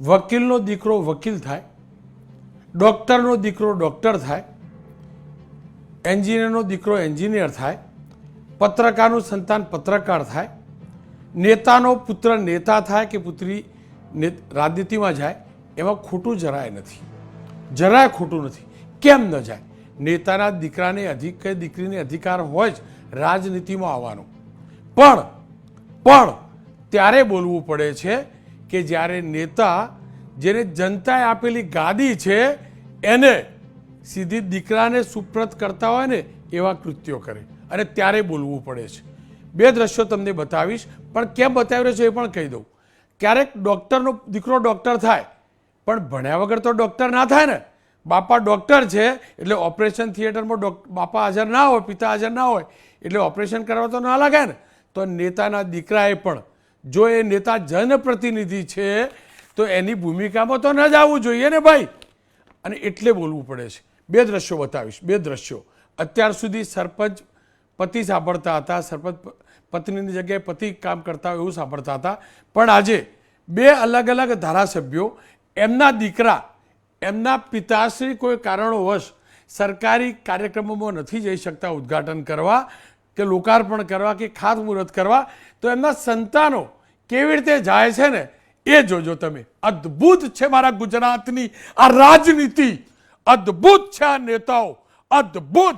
વકીલનો દીકરો વકીલ થાય, ડૉક્ટરનો દીકરો ડૉક્ટર થાય, એન્જિનિયરનો દીકરો એન્જિનિયર થાય, પત્રકારનું સંતાન પત્રકાર થાય, નેતાનો પુત્ર નેતા થાય કે પુત્રી રાજનીતિમાં જાય, એમાં ખોટું જરાય નથી. જરાય ખોટું નથી. કેમ ન જાય? નેતાના દીકરાને અધિક કે દીકરીને અધિકાર હોય જ રાજનીતિમાં આવવાનો. પણ પણ, ત્યારે બોલવું પડે છે કે જ્યારે નેતા જેને જનતાએ આપેલી ગાદી છે, એને સીધી દીકરાને સુપ્રત કરતા હોય ને એવા કૃત્યો કરે. અને ત્યારે બોલવું પડે છે. બે દ્રશ્યો તમને બતાવીશ, પણ કેમ બતાવી છે એ પણ કહી દઉં. ક્યારેક ડૉક્ટરનો, દીકરો ડૉક્ટર થાય, પણ ભણ્યા વગર તો ડૉક્ટર ના થાય ને. બાપા ડૉક્ટર છે, એટલે ઓપરેશન થિયેટરમાં બાપા હાજર ના હોય, પિતા હાજર ના હોય, એટલે ઓપરેશન કરવા તો ના લાગે ને. તો નેતાના દીકરાએ પણ, જો એ નેતા જનપ્રતિનિધિ છે તો એની ભૂમિકામાં તો ન જ આવવું જોઈએ ને ભાઈ. અને એટલે બોલવું પડે છે. બે દ્રશ્યો બતાવીશ. બે દ્રશ્યો. અત્યાર સુધી સરપંચ પતિ સાંભળતા હતા, સરપંચ પત્નીની જગ્યાએ પતિ કામ કરતા હોય એવું સાંભળતા હતા. પણ આજે બે અલગ અલગ ધારાસભ્યો, એમના દીકરા, એમના પિતાશ્રી કોઈ કારણોવશ સરકારી કાર્યક્રમોમાં નથી જઈ શકતા ઉદ્ઘાટન કરવા કે લોકાર્પણ કરવા કે ખાતમુહૂર્ત કરવા, તો એમના સંતાનો કેવી રીતે જાય છે ને? એ જોજો તમે. અદ્ભુત છે મારા ગુજરાતની આ રાજનીતિ. અદ્ભુત છે આ નેતાઓ. અદ્ભુત.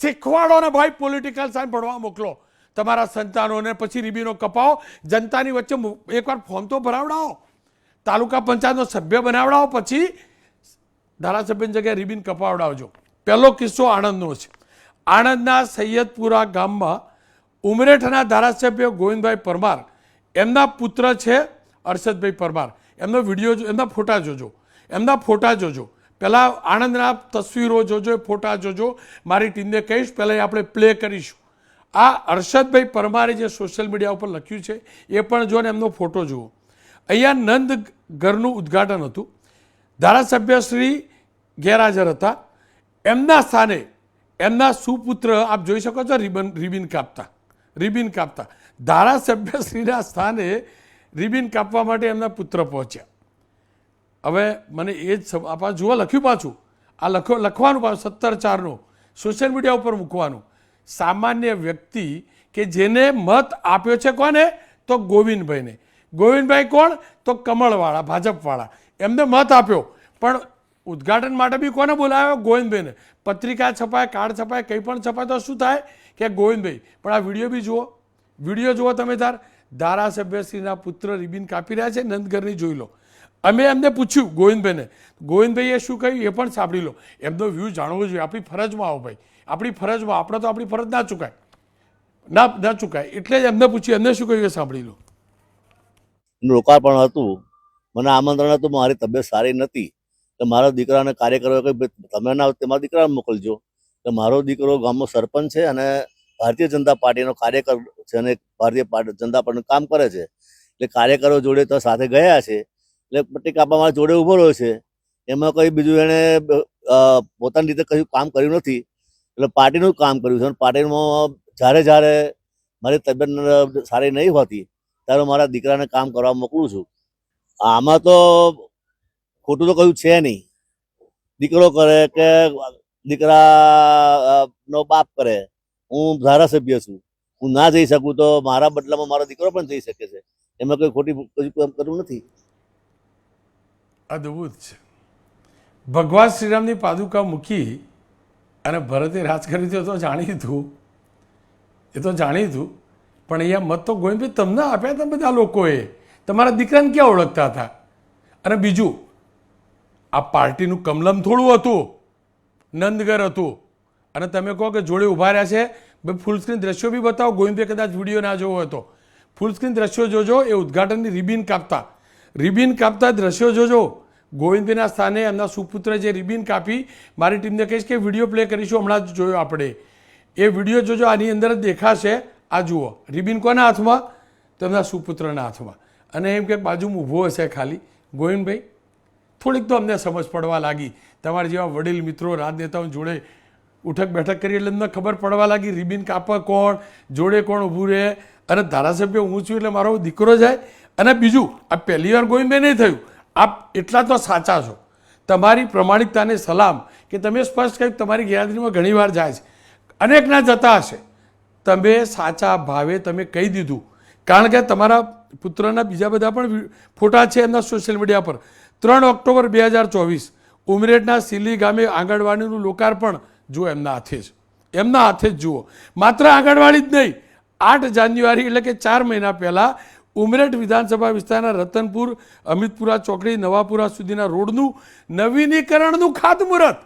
શીખવાડો ને ભાઈ પોલિટિકલ સાયન્સ ભણવા મોકલો. તમારા સંતાનોને પછી રીબીનો કપાવો. જનતાની વચ્ચે એકવાર ફોર્મ તો ભરાવડાવો. તાલુકા પંચાયતનો સભ્ય બનાવડાવો પછી ધારાસભ્યની જગ્યાએ રીબીન કપાવડાવજો. પહેલો કિસ્સો આણંદનો છે. આણંદના સૈયદપુરા ગામમાં ઉમરેઠના ધારાસભ્ય ગોવિંદભાઈ પરમાર એમના પુત્ર છે અરશદભાઈ પરમાર, એમનો વીડિયો એમના ફોટા જોજો. એમના ફોટા જોજો. પહેલાં આણંદના તસવીરો જોજો, એ ફોટા જોજો. મારી ટીમને કહીશ, પહેલાં આપણે પ્લે કરીશું. આ અરશદભાઈ પરમારે જે સોશિયલ મીડિયા ઉપર લખ્યું છે, એ પણ જો ને એમનો ફોટો જુઓ. અહીંયા નંદ ઘરનું ઉદ્ઘાટન હતું. ધારાસભ્ય શ્રી ગેરહાજર હતા. એમના સ્થાને એમના સુપુત્ર, આપ જોઈ શકો છો, રિબન, રિબિન કાપતા રિબિન કાપતા. ધારાસભ્યશ્રીના સ્થાને રિબિન કાપવા માટે એમના પુત્ર પહોંચ્યા. હવે મને એ જ આ જુઓ, લખ્યું પાછું. આ લખો, લખવાનું પાછું, સત્તર ચારનું. સોશિયલ મીડિયા ઉપર મૂકવાનું. સામાન્ય વ્યક્તિ કે જેને મત આપ્યો છે કોને? તો ગોવિંદભાઈને. ગોવિંદભાઈ કોણ? તો કમળવાળા, ભાજપવાળા. એમને મત આપ્યો. પણ ઉદ્ઘાટન માટે બી કોને બોલાવ્યો? ગોવિંદભાઈને. પત્રિકા છપાય, કાર્ડ છપાય, કંઈ પણ છપાય તો શું થાય? કે ગોવિંદભાઈ. પણ આ વીડિયો બી જુઓ. વીડિયો જુઓ તમે તાર. ધારાસભ્યશ્રીના પુત્ર રિબિન કાપી રહ્યા છે, નંદઘરની જોઈ લો. અમે એમને પૂછ્યું, ગોવિંદભાઈને. ગોવિંદભાઈએ શું કહ્યું એ પણ સાંભળી લો. એમનો વ્યૂ જાણવો જોઈએ. આપણી ફરજમાં આવો ભાઈ. આપણી ફરજમાં, આપણે તો આપણી ફરજ ના ચૂકાય. ના ના ચૂકાય. એટલે જ એમને પૂછ્યું, એમને શું કહ્યું એ સાંભળી લો. લોકાર્પણ હતું. મને આમંત્રણ હતું, મારી તબિયત સારી નથી. તો મારો દીકરાને કાર્યકરો કે તમે ના તમારા દીકરાને મોકલજો. તો મારો દીકરો ગામનો સરપંચ છે અને ભારતીય જનતા પાર્ટીનો કાર્યકર છે અને ભારતીય જનતા પાર્ટીનું કામ કરે છે. એટલે કાર્યકરો જોડે તો સાથે ગયા છે. એટલે પટ્ટી કાપા મારા જોડે ઊભો રહ્યો છે. એમાં કંઈ બીજું એણે પોતાની રીતે કયું કામ કર્યું નથી. એટલે પાર્ટીનું કામ કર્યું છે. અને પાર્ટીમાં જ્યારે જ્યારે મારી તબિયત સારી નહીં હોતી, ત્યારે મારા દીકરાને કામ કરવા મોકલું છું. આમાં તો ખોટું તો કયું છે નહીં. દીકરો કરે કે દીકરા નો બાપ કરે. હું ધારાસભ્ય છું. હું ના જઈ શકું તો મારા બદલામાં મારો દીકરો પણ જઈ શકે છે. એમાં કોઈ ખોટી કરવું નથી. અદ્ભુત છે. ભગવાન શ્રીરામની પાદુકા મૂકી અને ભરતે રાજ કર્યું તો જાણીતું એ તો જાણીતું પણ અહીંયા મત તો ગોવિંદભાઈ તમને આપ્યા હતા બધા લોકોએ. તમારા દીકરાને ક્યાં ઓળખતા હતા? અને બીજું, આ પાર્ટીનું કમલમ થોડું હતું. નંદગર હતું. અને તમે કહો કે જોડે ઊભા રહ્યા છે, ભાઈ ફૂલ સ્ક્રીન દ્રશ્યો બી બતાવો. ગોવિંદભાઈ કદાચ વીડિયો ના જોવો હોય તો. ફૂલ સ્ક્રીન દ્રશ્યો જોજો, એ ઉદ્ઘાટનની રિબિન કાપતા. રિબિન કાપતા દ્રશ્યો જોજો. ગોવિંદભાઈના સ્થાને એમના સુપુત્ર જે રિબિન કાપી, મારી ટીમને કહીશ કે વીડિયો પ્લે કરીશું, હમણાં જ જોયો આપણે. એ વીડિયો જોજો, આની અંદર જ દેખાશે. આ જુઓ રિબિન કોના હાથમાં? તો સુપુત્રના હાથમાં. અને એમ કે બાજુમાં ઊભો હશે ખાલી. ગોવિંદભાઈ, થોડીક તો અમને સમજ પડવા લાગી. તમારા જેવા વડીલ મિત્રો રાજનેતાઓ જોડે ઉઠક બેઠક કરી એટલે એમને ખબર પડવા લાગી, રિબિન કાપવા કોણ, જોડે કોણ ઊભું રહે? અને ધારાસભ્ય હું છું એટલે મારો દીકરો જાય. અને બીજું, આ પહેલી વાર ગોવિંદભાઈ નહીં થયું. આપ એટલા તો સાચા છો. તમારી પ્રમાણિકતાને સલામ કે તમે સ્પષ્ટ કહ્યું તમારી ગેરહાજરીમાં ઘણીવાર જાય છે. અનેકના જતા હશે. તમે સાચા ભાવે તમે કહી દીધું. કારણ કે તમારા પુત્રના બીજા બધા પણ ફોટા છે એમના સોશિયલ મીડિયા પર. ત્રણ ઓક્ટોબર બે હજાર ચોવીસ ઉમરેઠના સિલી ગામે આંગણવાડીનું લોકાર્પણ જુઓ એમના હાથે જ. એમના હાથે જ જુઓ. માત્ર આંગણવાડી જ નહીં, આઠ જાન્યુઆરી એટલે કે ચાર મહિના પહેલાં ઉમરેઠ વિધાનસભા વિસ્તારના રતનપુર, અમિતપુરા ચોકડી, નવાપુરા સુધીના રોડનું નવીનીકરણનું ખાતમુહૂર્ત.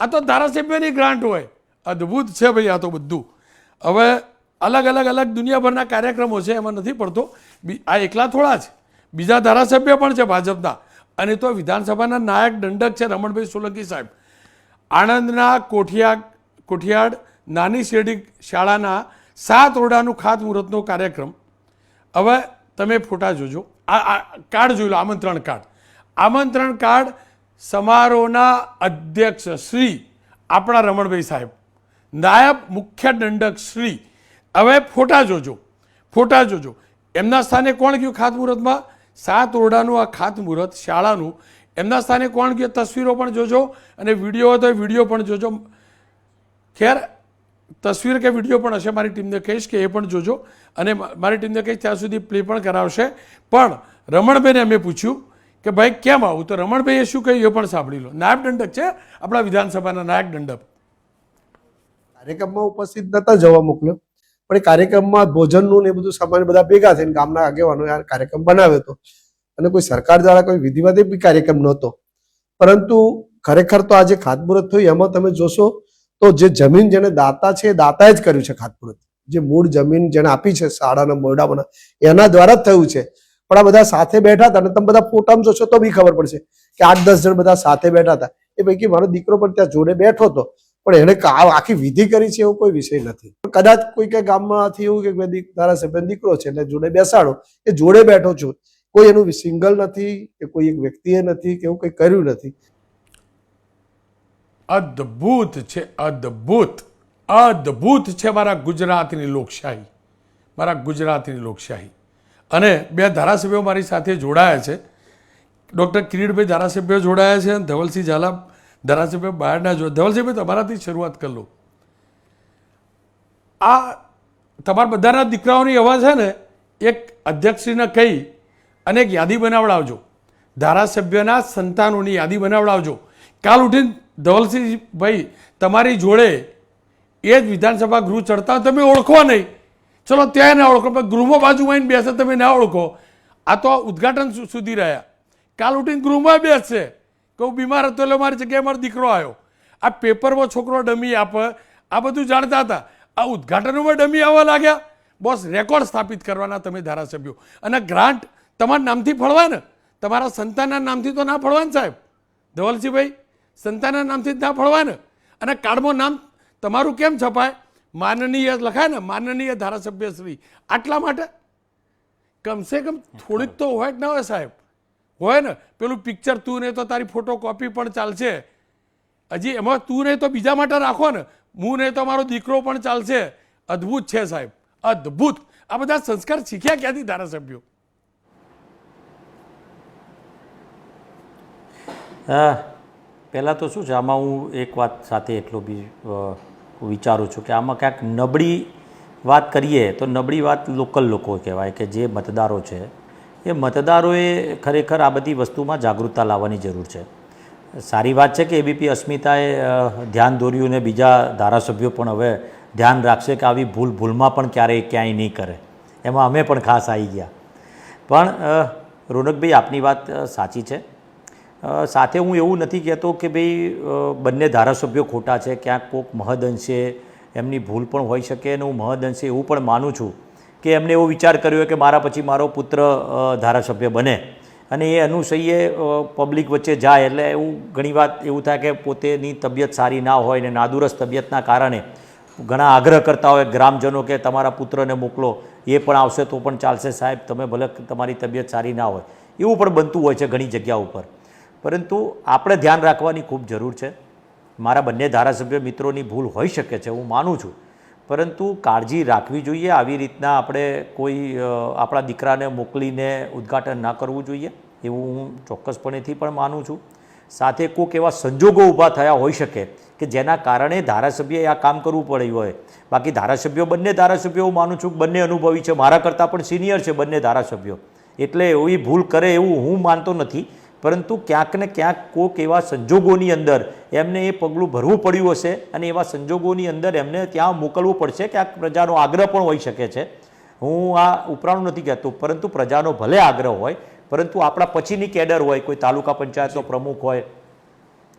આ તો ધારાસભ્યની ગ્રાન્ટ હોય. અદ્ભુત છે ભાઈ આ તો બધું. હવે અલગ અલગ અલગ દુનિયાભરના કાર્યક્રમો છે, એમાં નથી પડતો. આ એકલા થોડા જ. બીજા ધારાસભ્ય પણ છે ભાજપના. અને તો વિધાનસભાના નાયક દંડક છે રમણભાઈ સોલંકી સાહેબ. આણંદના કોઠિયા, કોઠિયાડ નાની શેરડી શાળાના સાત ઓરડાનું ખાતમુહૂર્તનો કાર્યક્રમ. હવે તમે ફોટા જોજો. આ કાર્ડ જોઈ લો, આમંત્રણ કાર્ડ. આમંત્રણ કાર્ડ સમારોહના અધ્યક્ષ શ્રી આપણા રમણભાઈ સાહેબ, નાયબ મુખ્ય દંડક શ્રી. હવે ફોટા જોજો ફોટા જોજો. એમના સ્થાને કોણ ગયું ખાતમુહૂર્તમાં? સાત ઓરડાનું આ ખાતમુહૂર્ત શાળાનું એમના સ્થાને કોણ ગયો? તસવીરો પણ જોજો અને વીડિયો હોય તો વીડિયો પણ જોજો. ખેર, તસવીર કે વીડિયો પણ હશે મારી ટીમને કહીશ કે એ પણ જોજો. અને મારી ટીમને કહીશ ત્યાં સુધી પ્લે પણ કરાવશે. પણ રમણભાઈને અમે પૂછ્યું કે ભાઈ કેમ આવું? તો રમણભાઈએ શું કહ્યું એ પણ સાંભળી લો. નાયબ દંડક છે આપણા વિધાનસભાના નાયક દંડક. કાર્યક્રમમાં ઉપસ્થિત નતા જવા મોકલ્યો. પણ એ કાર્યક્રમમાં ભોજનનું ને એ બધું સામાન્ય બધા ભેગા થઈને ગામના આગેવાનો આ કાર્યક્રમ બનાવ્યો હતો. અને કોઈ સરકાર દ્વારા કોઈ વિધિવત બી કાર્યક્રમ નહોતો. પરંતુ ખરેખર તો આજે ખાતમુહૂર્ત થયું, એમાં તમે જોશો તો જે જમીન જેને દાતા છે એ દાતાએ જ કર્યું છે ખાતમુહૂર્ત. જે મૂળ જમીન જેને આપી છે, શાળાના મોરડામાં એના દ્વારા જ થયું છે. પણ આ બધા સાથે બેઠા હતા અને તમે બધા ફોટામાં જોશો તો બી ખબર પડશે કે આઠ દસ જણ બધા સાથે બેઠા હતા. એ પૈકી મારો દીકરો પણ ત્યાં જોડે બેઠો હતો. પણ એણે આખી વિધિ કરી છે એવો કોઈ વિષય નથી. કદાચ કોઈ કઈ ગામમાંથી એવું કે ધારાસભ્ય દીકરો છે, એટલે જોડે બેસાડો. એ જોડે બેઠો છું. કોઈ એનું સિંગલ નથી, કે કોઈ એક વ્યક્તિએ નથી, કે એવું કંઈ કર્યું નથી. અદ્ભુત છે, અદ્ભુત અદ્ભુત છે મારા ગુજરાતની લોકશાહી, મારા ગુજરાતની લોકશાહી. અને બે ધારાસભ્યો મારી સાથે જોડાયા છે. ડૉક્ટર કિરીટભાઈ ધારાસભ્ય જોડાયા છે અને ધવલસિંહ ઝાલા ધારાસભ્ય બહારના જો ધવલસિંહભાઈ તમારાથી શરૂઆત કરી લો આ તમારા બધાના દીકરાઓની અવાજ છે ને, એક અધ્યક્ષશ્રીને કહી અને એક યાદી બનાવડાવજો. ધારાસભ્યના સંતાનોની યાદી બનાવડાવજો. કાલ ઉઠીને ધવલસિંહભાઈ તમારી જોડે એ જ વિધાનસભા ગૃહ ચડતા તમે ઓળખો નહીં. ચલો ત્યાં ના ઓળખો, પણ ગૃહમાં બાજુમાં આવીને બેસે તમે ના ઓળખો. આ તો ઉદ્ઘાટન સુધી રહ્યા. કાલ ઉઠીને ગૃહમાં બેસશે કે હું બીમાર હતો એટલે મારી જગ્યાએ મારો દીકરો આવ્યો. આ પેપરમાં છોકરો ડમી આપે, આ બધું જાણતા હતા. આ ઉદ્ઘાટનોમાં ડમી આવવા લાગ્યા. બોસ, રેકોર્ડ સ્થાપિત કરવાના તમે ધારાસભ્યો. અને ગ્રાન્ટ તમારા નામથી ફળવા ને તમારા સંતાનના નામથી તો ના ફળવા ને સાહેબ. ધવલજીભાઈ, સંતાનના નામથી જ ના ફળવા ને અને કાર્ડમાં નામ તમારું કેમ છપાય? માનનીય લખાય ને, માનનીય ધારાસભ્ય શ્રી. આટલા માટે? કમસે કમ થોડીક તો હોય જ ના હોય સાહેબ. હોય ને. પેલું પિક્ચર તું નહીં તો તારી ફોટો કોપી પણ ચાલશે. હજી એમાં તું નહીં તો બીજા માટે રાખો ને. હું નહીં તો મારો દીકરો પણ ચાલશે. અદ્ભુત છે સાહેબ. અદ્ભુત. આ બધા સંસ્કાર શીખ્યા ક્યાંથી ધારાસભ્યો? પહેલાં તો શું છે, આમાં હું એક વાત સાથે એટલો બી વિચારું છું કે આમાં ક્યાંક નબળી વાત કરીએ તો નબળી વાત લોકલ લોકો કહેવાય કે જે મતદારો છે, એ મતદારોએ ખરેખર આ બધી વસ્તુમાં જાગૃતતા લાવવાની જરૂર છે. સારી વાત છે કે એબીપી અસ્મિતાએ ધ્યાન દોર્યું ને બીજા ધારાસભ્યો પણ હવે ધ્યાન રાખશે કે આવી ભૂલ ભૂલમાં પણ ક્યારેય ક્યાંય નહીં કરે. એમાં અમે પણ ખાસ આવી ગયા. પણ રોનકભાઈ આપની વાત સાચી છે. સાથે હું એવું નથી કહેતો કે ભાઈ બંને ધારાસભ્યો ખોટા છે, ક્યાંક કોઈક મહદઅંશે એમની ભૂલ પણ હોઈ શકે અને હું મહદઅંશે એવું પણ માનું છું કે એમને એવો વિચાર કર્યો કે મારા પછી મારો પુત્ર ધારાસભ્ય બને. અને એ અનુસયે પબ્લિક વચ્ચે જાય એટલે એવું ઘણી વાત એવું થાય કે પોતેની તબિયત સારી ના હોય ને નાદુરસ્ત તબિયતના કારણે ઘણા આગ્રહ કરતા હોય ગ્રામજનો કે તમારા પુત્રને મોકલો, એ પણ આવશે તો પણ ચાલશે સાહેબ, તમે ભલે તમારી તબિયત સારી ના હોય. એવું પણ બનતું હોય છે ઘણી જગ્યા ઉપર. પરંતુ આપણે ધ્યાન રાખવાની ખૂબ જરૂર છે. મારા બંને ધારાસભ્ય મિત્રોની ભૂલ હોઈ શકે છે, હું માનું છું. પરંતુ કાળજી રાખવી જોઈએ, આવી રીતના આપણે કોઈ આપણા દીકરાને મોકલીને ઉદ્ઘાટન ના કરવું જોઈએ, એવું હું ચોક્કસપણેથી પણ માનું છું. સાથે કોઈક એવા સંજોગો ઊભા થયા હોઈ શકે કે જેના કારણે ધારાસભ્યએ આ કામ કરવું પડ્યું હોય. બાકી ધારાસભ્યો બંને ધારાસભ્યો, હું માનું છું, બંને અનુભવી છે. મારા કરતાં પણ સિનિયર છે બંને ધારાસભ્યો. એટલે એવી ભૂલ કરે એવું હું માનતો નથી. પરંતુ ક્યાંક ને ક્યાંક કોઈક એવા સંજોગોની અંદર એમને એ પગલું ભરવું પડ્યું હશે અને એવા સંજોગોની અંદર એમને ત્યાં મોકલવું પડશે. ક્યાંક પ્રજાનો આગ્રહ પણ હોઈ શકે છે. હું આ ઉપરાણું નથી કહેતો પરંતુ પ્રજાનો ભલે આગ્રહ હોય પરંતુ આપણા પછીની કેડર હોય કોઈ તાલુકા પંચાયતનો પ્રમુખ હોય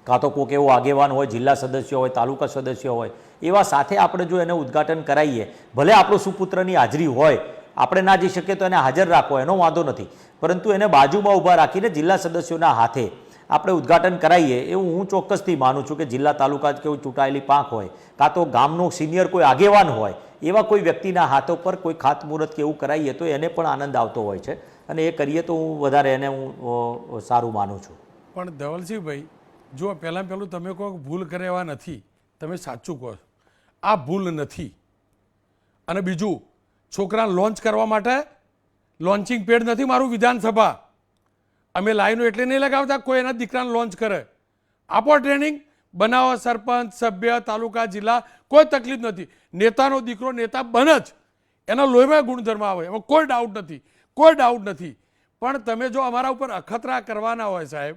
કાં તો કોઈક એવો આગેવાન હોય જિલ્લા સદસ્ય હોય તાલુકા સદસ્ય હોય એવા સાથે આપણે જો એને ઉદ્ઘાટન કરાવીએ ભલે આપણો સુપુત્રની હાજરી હોય આપણે ના જઈ શકીએ તો એને હાજર રાખો એનો વાંધો નથી. પરંતુ એને બાજુમાં ઊભા રાખીને જિલ્લા સદસ્યોના હાથે આપણે ઉદ્ઘાટન કરાવીએ એવું હું ચોક્કસથી માનું છું કે જિલ્લા તાલુકા કેવું ચૂંટાયેલી પાંખ હોય, કાં તો ગામનો સિનિયર કોઈ આગેવાન હોય, એવા કોઈ વ્યક્તિના હાથો પર કોઈ ખાતમુહૂર્ત કે એવું કરાવીએ તો એને પણ આનંદ આવતો હોય છે અને એ કરીએ તો હું વધારે એને હું સારું માનું છું. પણ ધવલસિંહભાઈ જો પહેલાં પહેલું તમે કહો ભૂલ કરે એવા નથી, તમે સાચું કહો આ ભૂલ નથી. અને બીજું, છોકરાને લોન્ચ કરવા માટે લોન્ચિંગ પેડ નથી, મારું વિધાનસભા. અમે લાઈનો એટલે નહીં લગાવતા, કોઈ એના દીકરાને લોન્ચ કરે. આપો ટ્રેનિંગ બનાવો સરપંચ, સભ્ય, તાલુકા, જિલ્લા, કોઈ તકલીફ નથી. નેતાનો દીકરો, નેતા બને જ. એના લોહીમાં ગુણધર્મ આવે. એમાં કોઈ ડાઉટ નથી. કોઈ ડાઉટ નથી. પણ તમે જો અમારા ઉપર અખતરા કરવાના હોય સાહેબ,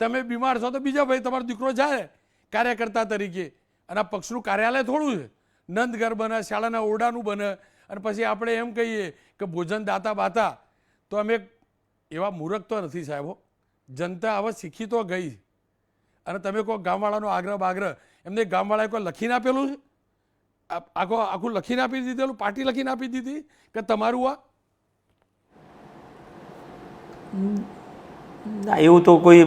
તમે બીમાર છો તો બીજા ભાઈ તમારો દીકરો જાય કાર્યકર્તા તરીકે. અને પક્ષનું કાર્યાલય થોડું છે. નંદઘર બને, શાળાના ઓરડાનું બને અને પછી આપણે એમ કહીએ કે ભોજન દાતા બાતા. તો અમે એવા મૂર્ખ તો નથી સાહેબો જનતા હવે શીખી તો ગઈ. અને તમે કહો ગામવાળાનો આગ્રહ બાગ્રહ, એમને ગામવાળાએ કોઈ લખીને આપેલું છે? આખો આખું લખીને આપી દીધેલું પાર્ટી લખીને આપી દીધી કે તમારું આ? ના, એવું તો કોઈ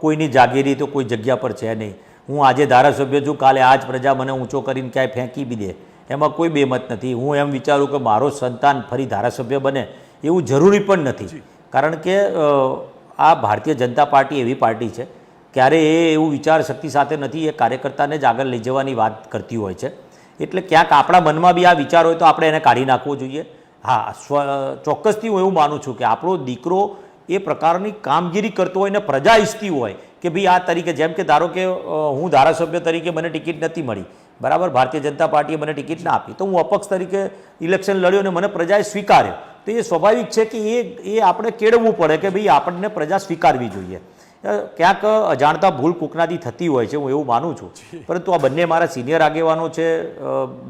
કોઈની જાગીરી તો કોઈ જગ્યા પર છે નહીં. હું આજે ધારાસભ્ય છું, કાલે આ જ પ્રજા મને ઊંચો કરીને ક્યાંય ફેંકી બી દે. એમાં કોઈ બેમત નથી. હું એમ વિચારું કે મારો સંતાન ફરી ધારાસભ્ય બને એવું જરૂરી પણ નથી. કારણ કે આ ભારતીય જનતા પાર્ટી એવી પાર્ટી છે ક્યારે એ એવું વિચાર શક્તિ સાથે નથી એ કાર્યકર્તાને જ આગળ લઈ જવાની વાત કરતી હોય છે. એટલે ક્યાંક આપણા મનમાં બી આ વિચાર હોય તો આપણે એને કાઢી નાખવો જોઈએ. હા સ્વ ચોક્કસથી હું એવું માનું છું કે આપણો દીકરો એ પ્રકારની કામગીરી કરતો હોય ને પ્રજા ઈચ્છતી હોય કે ભાઈ આ તરીકે જેમ કે ધારો કે હું ધારાસભ્ય તરીકે મને ટિકિટ નથી મળી. બરાબર? ભારતીય જનતા પાર્ટીએ મને ટિકિટ ના આપી. તો હું અપક્ષ તરીકે ઇલેક્શન લડ્યો અને મને પ્રજાએ સ્વીકાર્યો. તો એ સ્વાભાવિક છે કે એ એ આપણે કેળવવું પડે કે ભાઈ આપણને પ્રજા સ્વીકારવી જોઈએ. ક્યાંક અજાણતા ભૂલ કૂકનાથી થતી હોય છે હું એવું માનું છું. પરંતુ આ બંને મારા સિનિયર આગેવાનો છે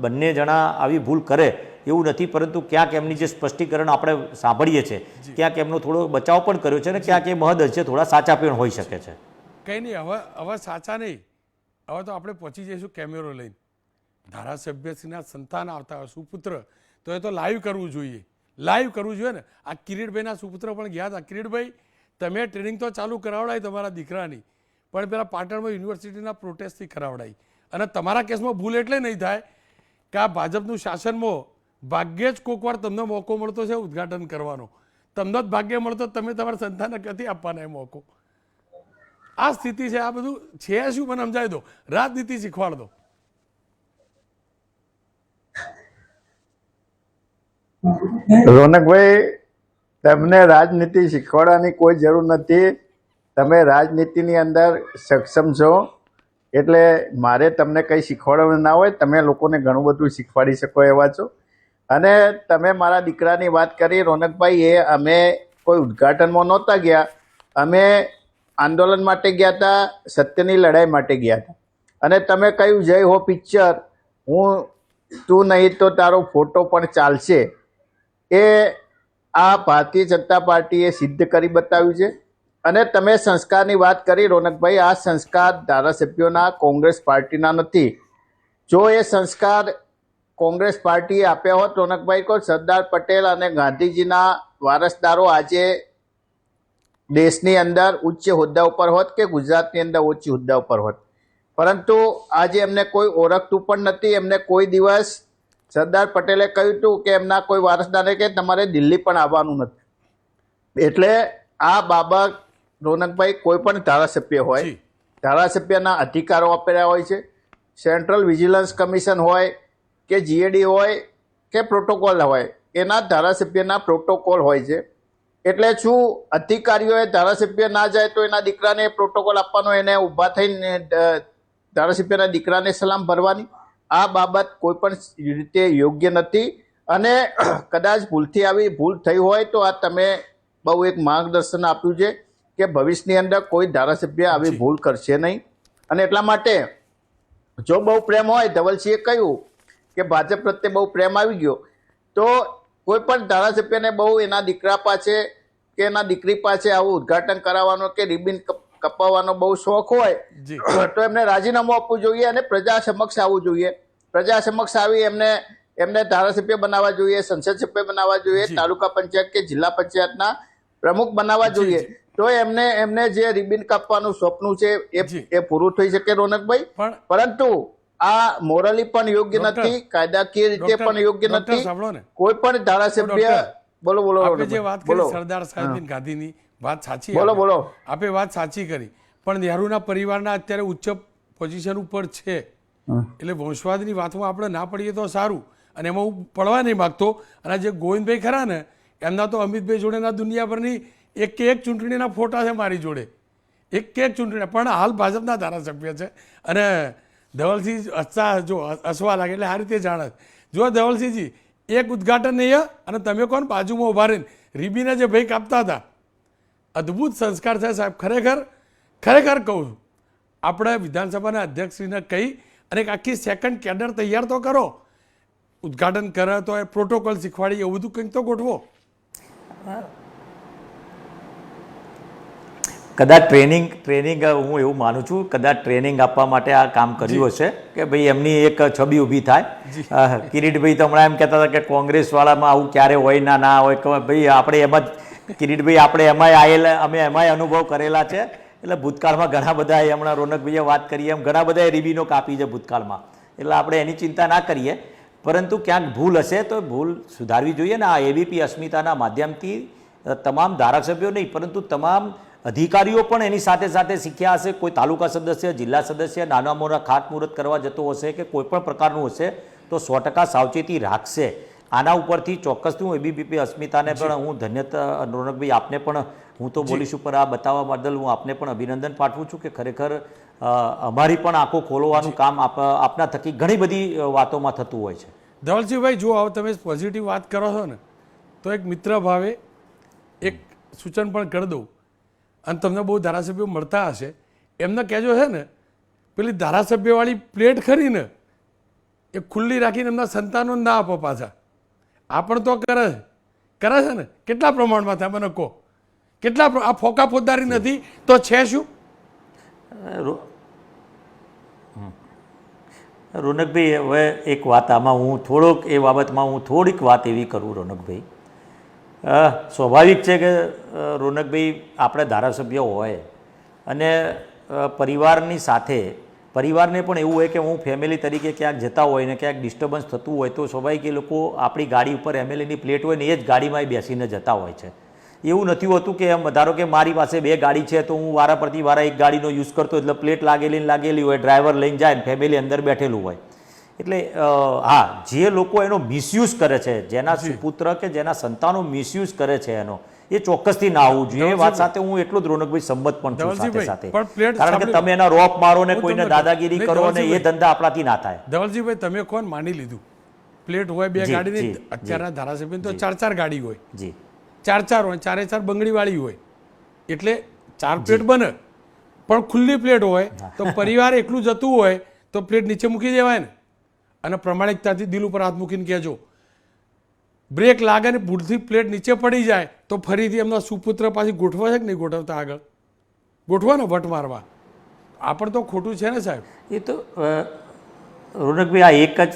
બંને જણા આવી ભૂલ કરે એવું નથી પરંતુ ક્યાંક એમની જે સ્પષ્ટીકરણ આપણે સાંભળીએ છીએ ક્યાંક એમનો થોડો બચાવ પણ કર્યો છે અને ક્યાંક એ મહદ છે થોડા સાચા પણ હોઈ શકે છે. કંઈ નહીં હવે હવે સાચા નહીં. હવે તો આપણે પહોંચી જઈશું કેમેરો લઈને. ધારાસભ્યશ્રીના સંતાન આવતા હોય, સુપુત્ર. તો એ તો લાઈવ કરવું જોઈએ. લાઈવ કરવું જોઈએ ને. આ કિરીટભાઈના સુપુત્ર પણ ગયા હતા. કિરીટભાઈ, તમે ટ્રેનિંગ તો ચાલુ કરાવડાવી તમારા દીકરાની. પણ પેલા પાટણમાં યુનિવર્સિટીના પ્રોટેસ્ટથી કરાવડાવી અને તમારા કેસમાં ભૂલ એટલે નહીં થાય કે આ ભાજપનું શાસનમાં ભાગ્યે જ કોઈક વાર તમને મોકો મળતો છે ઉદ્ઘાટન કરવાનો. તમને જ ભાગ્ય મળતો, તમે તમારા સંતાનને ક્યાંથી આપવાના એ મોકો? આ સ્થિતિ છે, આ બધું છે શું? મને સમજાવી દો. રાજનીતિ શીખવાડ દો. રોનકભાઈ, તમને રાજનીતિ શીખવાડવાની કોઈ જરૂર નથી. તમે રાજનીતિની અંદર સક્ષમ છો. એટલે મારે તમને કંઈ શીખવાડવાનું ના હોય, તમે લોકોને ઘણું બધું શીખવાડી શકો એવા છો. અને તમે મારા દીકરાની વાત કરી, રોનકભાઈ, એ અમે કોઈ ઉદ્ઘાટનમાં નહોતા ગયા. અમે આંદોલન માટે ગયા હતા, સત્યની લડાઈ માટે ગયા હતા. અને તમે કહ્યું, જય હો પિક્ચર, હું, તું નહીં તો તારો ફોટો પણ ચાલશે. એ આ ભારતીય જનતા પાર્ટીએ સિદ્ધ કરી બતાવ્યું છે. અને તમે સંસ્કારની વાત કરી, રોનકભાઈ, આ સંસ્કાર ધારાસભ્યોના કોંગ્રેસ પાર્ટીના નથી. જો એ સંસ્કાર કોંગ્રેસ પાર્ટીએ આપ્યા હોત, રોનકભાઈ કોઈ સરદાર પટેલ અને ગાંધીજીના વારસદારો આજે દેશની અંદર ઉચ્ચ હોદ્દા ઉપર હોત કે ગુજરાતની અંદર ઉચ્ચ હોદ્દા ઉપર હોત. પરંતુ આજે એમને કોઈ ઓળખતું પણ નથી. એમને કોઈ દિવસ સરદાર પટેલે કહ્યું હતું કે એમના કોઈ વારસદારે કે તમારે દિલ્હી પણ આવવાનું નથી. એટલે આ બાબત રોનકભાઈ કોઈ પણ ધારાસભ્ય હોય. ધારાસભ્યના અધિકારો આપેલા હોય છે સેન્ટ્રલ વિજિલન્સ કમિશન હોય કે જીએડી હોય કે પ્રોટોકોલ હોય એના ધારાસભ્યના પ્રોટોકોલ હોય છે. એટલે શું? અધિકારીઓએ ધારાસભ્ય ના જાય તો એના દીકરાને પ્રોટોકોલ આપવાનો એને ઊભા થઈને ધારાસભ્યના દીકરાને સલામ ભરવાની. આ બાબત કોઈ પણ રીતે યોગ્ય નથી. અને કદાચ ભૂલથી આવી ભૂલ થઈ હોય તો આ તમે બહુ એક માર્ગદર્શન આપ્યું છે કે ભવિષ્યની અંદર કોઈ ધારાસભ્ય આવી ભૂલ કરશે નહીં. અને એટલા માટે જો બહુ પ્રેમ હોય ધવલસિંહે કહ્યું કે ભાજપ પ્રત્યે બહુ પ્રેમ આવી ગયો તો કોઈ પણ ધારાસભ્યને બહુ એના દીકરા પાસે કે એના દીકરી પાસે આવું ઉદ્ઘાટન કરાવવાનો કે રિબિન કપ- કપાવવાનો બહુ શોખ હોય તો એમને રાજીનામું આપવું જોઈએ અને પ્રજા સમક્ષ આવવું જોઈએ. પ્રજા સમક્ષ આવી એમને એમને ધારાસભ્ય બનાવવા જોઈએ સંસદ સભ્ય બનાવવા જોઈએ તાલુકા પંચાયત કે જિલ્લા પંચાયતના પ્રમુખ બનાવવા જોઈએ. તો એમને એમને જે રિબિન કાપવાનું સ્વપ્ન છે એ એ પૂરું થઈ શકે રોનકભાઈ. પરંતુ આ મોરલી પણ યોગ્ય નથી કાયદાકીય રીતે પણ યોગ્ય નથી. કોઈ પણ ધારાસભ્ય બોલો બોલો જે વાત કરી સરદાર સાહેબ ગાંધીની વાત સાચી બોલો બોલો. આપે વાત સાચી કરી. પણ નેહરુના પરિવારના અત્યારે ઉચ્ચ પોઝિશન ઉપર છે. એટલે વંશવાદની વાતમાં આપણે ના પડીએ તો સારું. અને એમાં હું પડવા નહીં માગતો. અને જે ગોવિંદભાઈ ખરા ને એમના તો અમિતભાઈ જોડેના દુનિયાભરની એક કે એક ચૂંટણીના ફોટા છે મારી જોડે. એક કે એક ચૂંટણી પણ હાલ ભાજપના ધારાસભ્ય છે. અને ધવલસિંહ હસતા જો હસવા લાગે એટલે આ રીતે જાણે જો ધવલસિંહજી, એક ઉદ્ઘાટન નહીં અને તમે કોણ બાજુમાં ઊભા રહીને રીબીને જે ભાઈ કાપતા હતા. અદ્ભુત સંસ્કાર છે સાહેબ. ખરેખર ખરેખર કહું આપણે વિધાનસભાના અધ્યક્ષશ્રીને કહી અને એક આખી સેકન્ડ કેડર તૈયાર તો કરો. ઉદ્ઘાટન કરે તો એ પ્રોટોકોલ શીખવાડી, એવું બધું કંઈક તો ગોઠવો. કદાચ ટ્રેનિંગ ટ્રેનિંગ હું એવું માનું છું કદાચ ટ્રેનિંગ આપવા માટે આ કામ કર્યું હશે કે ભાઈ એમની એક છબી ઊભી થાય. કિરીટભાઈ તો હમણાં એમ કહેતા હતા કે કોંગ્રેસવાળામાં આવું ક્યારે હોય ના ના હોય કે ભાઈ આપણે એમ જ કિરીટભાઈ આપણે એમાંય આવેલા અમે એમાંય અનુભવ કરેલા છે. એટલે ભૂતકાળમાં ઘણા બધા હમણાં રોનકભાઈએ વાત કરી એમ ઘણા બધા રીબીનો કાપી છે ભૂતકાળમાં. એટલે આપણે એની ચિંતા ના કરીએ. પરંતુ ક્યાંક ભૂલ હશે તો ભૂલ સુધારવી જોઈએ ને આ એબીપી અસ્મિતાના માધ્યમથી તમામ ધારાસભ્યો નહીં પરંતુ તમામ અધિકારીઓ પણ એની સાથે સાથે શીખ્યા હશે. કોઈ તાલુકા સદસ્ય જિલ્લા સદસ્ય નાના મોટા ખાતમુહૂર્ત કરવા જતો હશે કે કોઈ પણ પ્રકારનું હશે તો સો ટકા સાવચેતી રાખશે. આના ઉપરથી ચોક્કસથી હું એબીપીપી અસ્મિતાને પણ હું ધન્યતા રોનકભાઈ આપને પણ હું તો બોલીશ ઉપર આ બતાવવા બદલ હું આપને પણ અભિનંદન પાઠવું છું કે ખરેખર અમારી પણ આંખો ખોલવાનું કામ આપ આપના થકી ઘણી બધી વાતોમાં થતું હોય છે. ધવલસિંહભાઈ જો આવો તમે પોઝિટિવ વાત કરો છો ને તો એક મિત્ર ભાવે એક સૂચન પણ કરી દઉં. અને તમને બહુ ધારાસભ્યો મળતા હશે. એમને કહેજો છે ને, પેલી ધારાસભ્યવાળી પ્લેટ ખરી ને, એ ખુલ્લી રાખીને એમના સંતાનો ના આપો પાછા. આ પણ તો કરે છે. કરે છે ને? કેટલા પ્રમાણમાં થાય? મને કહો. કેટલા આ ફોકા ફોજદારી નથી, તો છે શું. રોનકભાઈ, હવે એક વાત આમાં હું થોડોક એ બાબતમાં હું થોડીક વાત એવી કરું રોનકભાઈ. સ્વાભાવિક છે કે રોનકભાઈ આપણે ધારાસભ્ય હોય અને પરિવારની સાથે, પરિવારને પણ એવું હોય કે હું ફેમિલી તરીકે ક્યાંક જતા હોય ને ક્યાંક ડિસ્ટર્બન્સ થતું હોય તો સ્વાભાવિક એ લોકો આપણી ગાડી ઉપર એમએલએની પ્લેટ હોય ને એ જ ગાડીમાં બેસીને જતા હોય છે. એવું નથી હોતું કે એમ, ધારો કે મારી પાસે બે ગાડી છે તો હું વારા પરથી વારા એક ગાડીનો યુઝ કરતો એટલે પ્લેટ લાગેલી લાગેલી હોય ડ્રાઈવર લઈને જાય ને ફેમિલી અંદર બેઠેલું હોય. એટલે હા જે લોકો એનો મિસયુઝ કરે છે જેના સુપુત્ર કે જેના સંતાનો મિસયુઝ કરે છે એનો એ ચોક્કસથી ના આવવું જોઈએ. એ વાત સાથે હું એટલું જ રોનકભાઈ સંમત પણ છું સાથે સાથે. કારણ કે તમે એના રોપ મારો ને કોઈને દાદાગીરી કરો ને એ ધંધા આપણાથી ના થાય. ધવલજીભાઈ તમે કોણ? માની લીધું. પ્લેટ હોય બે ગાડી અત્યારના ધારાસભ્ય તો ચાર ચાર ગાડી હોય. જી. ચાર ચાર હોય ચારે ચાર બંગડી વાળી હોય. એટલે ચાર પ્લેટ બને. પણ ખુલ્લી પ્લેટ હોય તો પરિવાર એકલું જતું હોય તો પ્લેટ નીચે મૂકી દેવાય ને. અને પ્રમાણિકતાથી દિલ ઉપર હાથ મૂકીને કહેજો. બ્રેક લાગે ને ભૂલથી પ્લેટ નીચે પડી જાય તો ફરીથી એમના સુપુત્ર પાછી ગોઠવા છે કે નહીં ગોઠવતા આગળ? ગોઠવા ને વટ મારવા. આ પણ તો ખોટું છે ને સાહેબ? એ તો રોનકભાઈ આ એક જ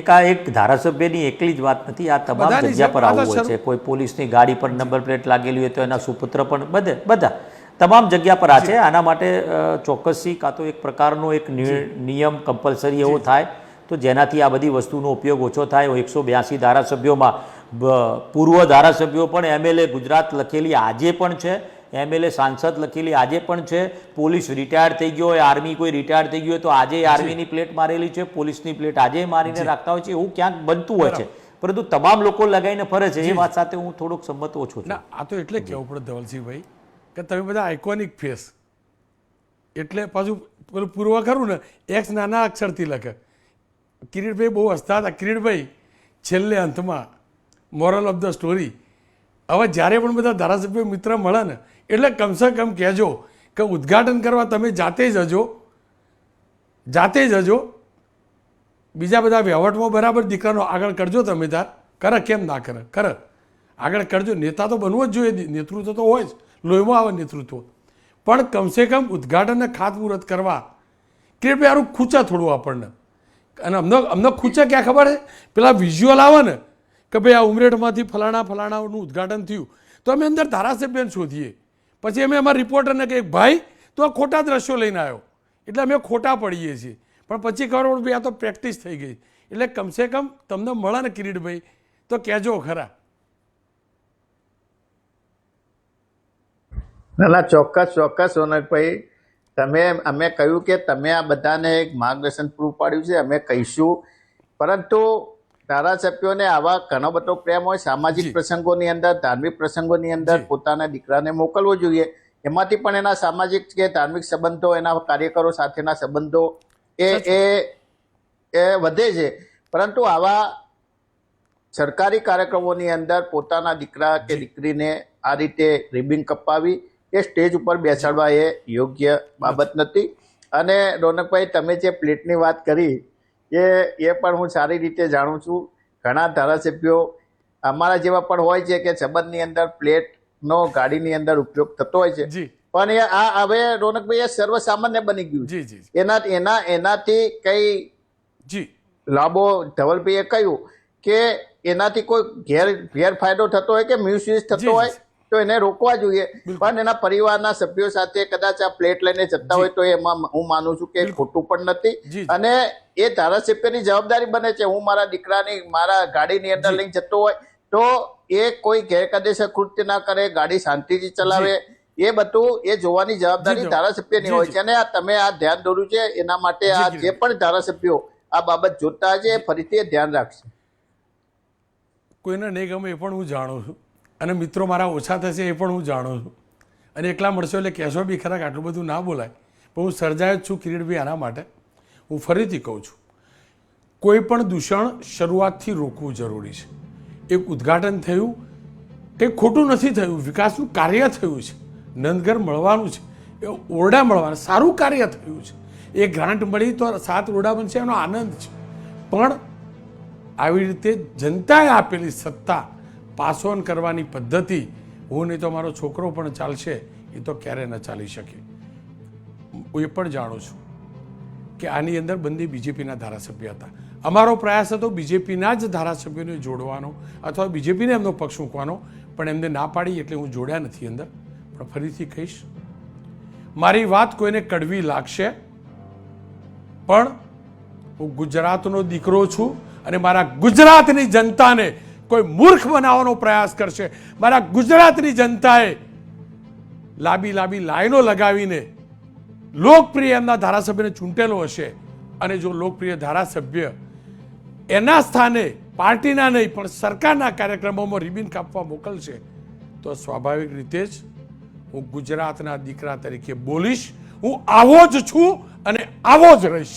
એક આ એક ધારાસભ્યની એકલી જ વાત નથી. આ તમામ જગ્યા પર આવું હોય છે. કોઈ પોલીસની ગાડી પર નંબર પ્લેટ લાગેલી હોય તો એના સુપુત્ર પણ બધે બધા. તમામ જગ્યા પર આ છે. આના માટે ચોક્કસી ચોક્કસથી કાં તો એક પ્રકારનો એક નિયમ કમ્પલસરી એવો થાય તો જેનાથી આ બધી વસ્તુનો ઉપયોગ ઓછો થાય. એકસો બ્યાસી ધારાસભ્યોમાં પૂર્વ ધારાસભ્યો પણ એમએલએ ગુજરાત લખેલી આજે પણ છે. એમએલએ સાંસદ લખેલી આજે પણ છે. પોલીસ રિટાયર્ડ થઈ ગયો હોય આર્મી કોઈ રિટાયર્ડ થઈ ગયો હોય તો આજે આર્મીની પ્લેટ મારેલી છે. પોલીસની પ્લેટ આજે મારીને રાખતા હોય છે. એવું ક્યાંક બનતું હોય છે. પરંતુ તમામ લોકો લગાવીને ફરે છે. એ વાત સાથે હું થોડોક સંમત ઓછો છું. આ તો એટલે કહેવું પડે ધવલસિંહભાઈ કે તમે બધા આઇકોનિક ફેસ એટલે પાછું પેલું પૂર્વ ખરું ને એક્સ નાના અક્ષરથી લખે. કિરીટભાઈ બહુ હસતા હતા. કિરીટભાઈ, છેલ્લે અંતમાં મોરલ ઓફ ધ સ્ટોરી હવે જ્યારે પણ બધા ધારાસભ્ય મિત્ર મળે ને, એટલે કમસે કમ કહેજો કે ઉદ્ઘાટન કરવા તમે જાતે જ હજો. જાતે જ હજો. બીજા બધા વહીવટમાં બરાબર દીકરાનો આગળ કરજો તમે તાર. કરે કેમ ના કરે? કરે. આગળ કરજો. નેતા તો બનવો જ જોઈએ. નેતૃત્વ તો હોય જ. લોહીમાં આવે નેતૃત્વ. પણ કમસે કમ ઉદ્ઘાટન અને ખાતમુહૂર્ત કરવા. કે ભાઈ આરું ખૂચા થોડું આપણને. અને અમને અમને ખૂચે ક્યાં ખબર છે? પેલા વિઝ્યુઅલ આવે ને કે ભાઈ આ ઉમરેઠમાંથી ફલાણા ફલાણાનું ઉદ્ઘાટન થયું. તો અમે અંદર ધારાસભ્યને શોધીએ. પછી અમે અમારા રિપોર્ટરને કહીએ ભાઈ, તો આ ખોટા દ્રશ્યો લઈને આવ્યો. એટલે અમે ખોટા પડીએ છીએ. પણ પછી ખબર ભાઈ આ તો પ્રેક્ટિસ થઈ ગઈ. એટલે કમસે કમ તમને મળે ને કિરીટભાઈ, તો કહેજો ખરા. ના ના, ચોક્કસ ચોક્કસ સોનકભાઈ તમે અમે કહ્યું કે તમે આ બધાને એક માર્ગદર્શન પૂરું પાડ્યું છે અમે કહીશું. પરંતુ ધારાસભ્યોને આવા ઘણો બધો પ્રેમ હોય સામાજિક પ્રસંગોની અંદર ધાર્મિક પ્રસંગોની અંદર પોતાના દીકરાને મોકલવો જોઈએ. એમાંથી પણ એના સામાજિક કે ધાર્મિક સંબંધો એના કાર્યકરો સાથેના સંબંધો એ એ એ વધે છે. પરંતુ આવા સરકારી કાર્યક્રમોની અંદર પોતાના દીકરા કે દીકરીને આ રીતે રિબિન કપાવી એ સ્ટેજ ઉપર બેસાડવા એ યોગ્ય બાબત નથી. અને રોનકભાઈ તમે જે પ્લેટની વાત કરી એ એ પણ હું સારી રીતે જાણું છું. ઘણા ધારાસભ્યો અમારા જેવા પણ હોય છે કે સંબંધની અંદર પ્લેટનો ગાડીની અંદર ઉપયોગ થતો હોય છે. પણ એ આ હવે રોનકભાઈ એ સર્વસામાન્ય બની ગયું એના એના એનાથી કઈ જી. લાભો ધવલભાઈએ કહ્યું કે એનાથી કોઈ ગેર ગેરફાયદો થતો હોય કે મિસયુઝ થતો હોય? તો એને રોકવા જોઈએ. પણ એના પરિવારના સભ્યો સાથે કદાચ આ પ્લેટ લઈને જતા હોય તો એમાં હું માનું છું કે ખોટું પણ નથી. અને એ ધારાસભ્યની જવાબદારી બને છે. હું મારા દીકરાની મારા ગાડીની અંદર લઈને જતો હોય તો એ કોઈ ગેરકાયદેસર કૃત્ય ના કરે ગાડી શાંતિથી ચલાવે. એ બધું એ જોવાની જવાબદારી ધારાસભ્યની હોય છે. અને આ તમે આ ધ્યાન દોર્યું છે એના માટે આ જે પણ ધારાસભ્યો આ બાબત જોતા છે ફરીથી ધ્યાન રાખશે. કોઈને નહીં ગમે એ પણ હું જાણું છું. અને મિત્રો મારા ઓછા થશે એ પણ હું જાણું છું. અને એકલા મળશો એટલે કહેશો બી ખરા આટલું બધું ના બોલાય. પણ હું સર્જાયો જ છું કિરીટભાઈ આના માટે. હું ફરીથી કહું છું, કોઈ પણ દૂષણ શરૂઆતથી રોકવું જરૂરી છે. એક ઉદ્ઘાટન થયું, કંઈ ખોટું નથી થયું, વિકાસનું કાર્ય થયું છે. નંદઘર મળવાનું છે, એ ઓરડા મળવાના, સારું કાર્ય થયું છે. એ ગ્રાન્ટ મળી તો સાત ઓરડા બનશે, એનો આનંદ છે. પણ આવી રીતે જનતાએ આપેલી સત્તા પાસ ઓન કરવાની પદ્ધતિ, હું નહીં તો મારો છોકરો પણ ચાલશે, એ તો ક્યારે ન ચાલી શકે. હું એ પણ જાણું છું કે આની અંદર બંને બીજેપીના ધારાસભ્ય હતા. અમારો પ્રયાસ હતો બીજેપીના જ ધારાસભ્યોને જોડવાનો અથવા બીજેપીને એમનો પક્ષ મૂકવાનો, પણ એમને ના પાડી એટલે હું જોડ્યા નથી અંદર. પણ ફરીથી કહીશ, મારી વાત કોઈને કડવી લાગશે, પણ હું ગુજરાતનો દીકરો છું અને મારા ગુજરાતની જનતાને કોઈ મૂર્ખ બનાવવાનો પ્રયાસ કરશે. મારા ગુજરાતની જનતાએ લાંબી લાંબી લાઈનો લગાવીને લોકપ્રિય એમના ધારાસભ્યને ચૂંટેલો હશે. અને જો લોકપ્રિય ધારાસભ્ય એના સ્થાને પાર્ટીના નહીં, પણ સરકારના કાર્યક્રમોમાં રિબિન કાપવા મોકલશે, તો સ્વાભાવિક રીતે જ હું ગુજરાતના દીકરા તરીકે બોલીશ. હું આવો જ છું અને આવો જ રહીશ.